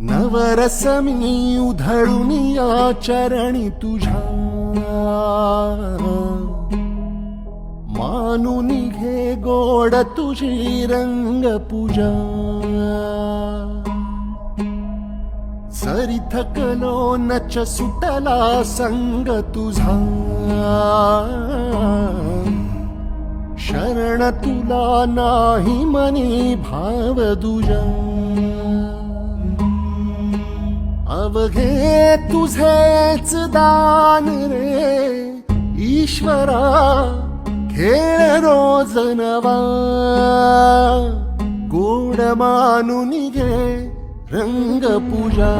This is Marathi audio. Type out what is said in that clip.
नवरस मी उधळून या चरणी तुझ्या. मानून घे गोड तुझी रंग पूजा सरी थकलो नच सुटला संग तुझा. शरण तुला नाही मनी भाव दुजा. अवघे तुझेच दान रे ईश्वरा खेळ रोज नवा गोड मानून घे रंग पूजा।